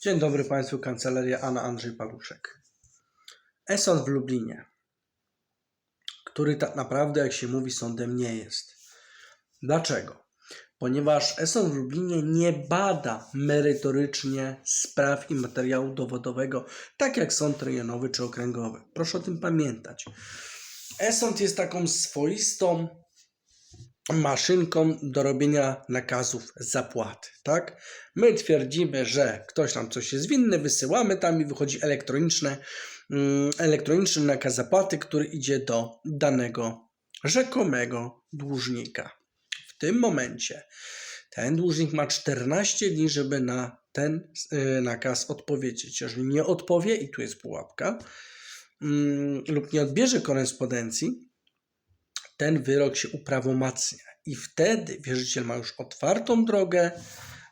Dzień dobry Państwu, Kancelaria Anna Andrzej Paluszek. Eson w Lublinie, który tak naprawdę, jak się mówi, sądem nie jest. Dlaczego? Ponieważ Eson w Lublinie nie bada merytorycznie spraw i materiału dowodowego, tak jak sąd rejonowy czy okręgowy. Proszę o tym pamiętać. Esąd jest taką swoistą maszynką do robienia nakazów zapłaty, tak? My twierdzimy, że ktoś nam coś jest winny, wysyłamy tam i wychodzi elektroniczne, mm, elektroniczny nakaz zapłaty, który idzie do danego rzekomego dłużnika. W tym momencie ten dłużnik ma 14 dni, żeby na ten y, nakaz odpowiedzieć. Jeżeli nie odpowie, i tu jest pułapka, mm, lub nie odbierze korespondencji, ten wyrok się uprawomacnia i wtedy wierzyciel ma już otwartą drogę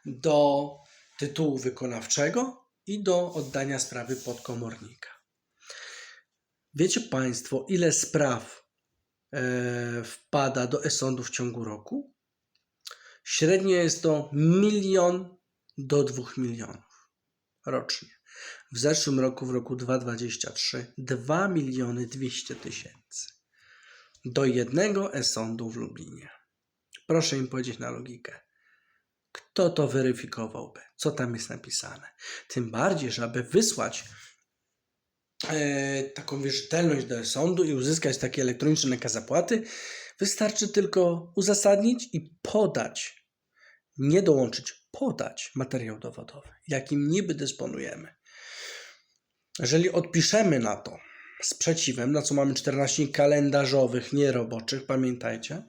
do tytułu wykonawczego i do oddania sprawy podkomornika. Wiecie Państwo, ile spraw e, wpada do e-sądu w ciągu roku? Średnio jest to milion do dwóch milionów rocznie. W zeszłym roku, w roku 2023, 2 miliony 200 tysięcy do jednego e-sądu w Lublinie. Proszę im powiedzieć na logikę. Kto to weryfikowałby? Co tam jest napisane? Tym bardziej, że aby wysłać e, taką wierzytelność do sądu i uzyskać taki elektroniczny nakaz zapłaty, wystarczy tylko uzasadnić i podać, nie dołączyć, podać materiał dowodowy, jakim niby dysponujemy. Jeżeli odpiszemy na to sprzeciwem, na co mamy 14 dni kalendarzowych, nieroboczych, pamiętajcie,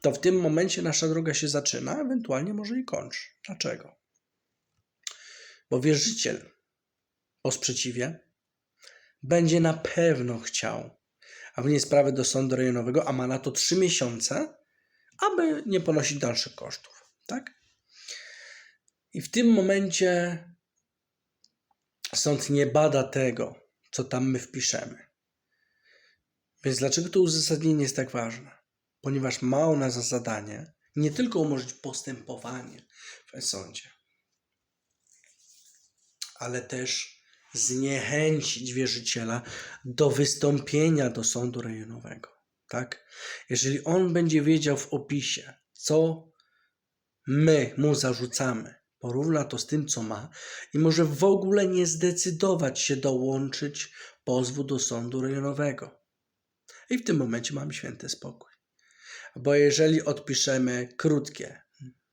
to w tym momencie nasza droga się zaczyna, ewentualnie może i kończy. Dlaczego? Bo wierzyciel po sprzeciwie będzie na pewno chciał, a wnieść sprawę do sądu rejonowego, a ma na to 3 miesiące, aby nie ponosić dalszych kosztów. Tak? I w tym momencie sąd nie bada tego, co tam my wpiszemy. Więc dlaczego to uzasadnienie jest tak ważne? Ponieważ ma ona za zadanie nie tylko umożliwić postępowanie w sądzie, ale też zniechęcić wierzyciela do wystąpienia do sądu rejonowego. Tak? Jeżeli on będzie wiedział w opisie, co my mu zarzucamy, porówna to z tym, co ma i może w ogóle nie zdecydować się dołączyć pozwu do sądu rejonowego. I w tym momencie mamy święty spokój. Bo jeżeli odpiszemy krótkie,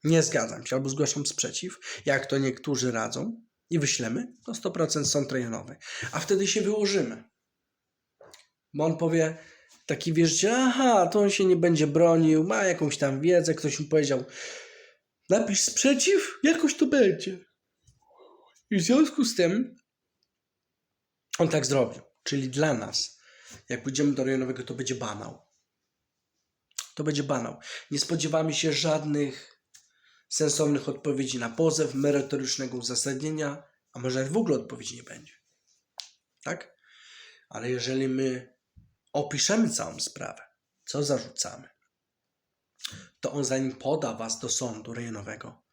nie zgadzam się albo zgłaszam sprzeciw, jak to niektórzy radzą, i wyślemy, to 100% sąd rejonowy. A wtedy się wyłożymy. Bo on powie, taki wierzyciel, aha, to on się nie będzie bronił, ma jakąś tam wiedzę, ktoś mu powiedział, napisz sprzeciw, jakoś to będzie. I w związku z tym on tak zrobił. Czyli dla nas, jak pójdziemy do rejonowego, to będzie banał. To będzie banał. Nie spodziewamy się żadnych sensownych odpowiedzi na pozew, merytorycznego uzasadnienia, a może w ogóle odpowiedzi nie będzie. Tak? Ale jeżeli my opiszemy całą sprawę, co zarzucamy, to on zanim poda was do sądu rejonowego,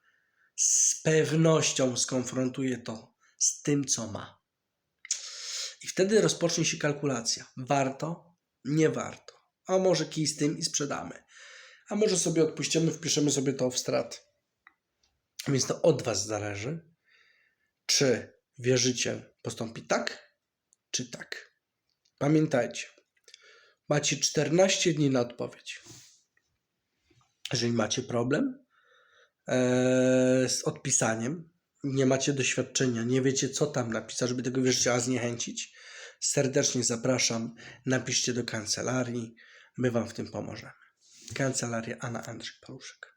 z pewnością skonfrontuje to z tym, co ma. I wtedy rozpocznie się kalkulacja. Warto? Nie warto. A może kij z tym i sprzedamy. A może sobie odpuścimy, wpiszemy sobie to w strat. Więc to od was zależy, czy wierzyciel postąpi tak, czy tak. Pamiętajcie, macie 14 dni na odpowiedź. Jeżeli macie problem e, z odpisaniem, nie macie doświadczenia, nie wiecie co tam napisać, żeby tego wierzyciela zniechęcić, serdecznie zapraszam, napiszcie do kancelarii, my Wam w tym pomożemy. Kancelaria Anna Andrzej Paluszek.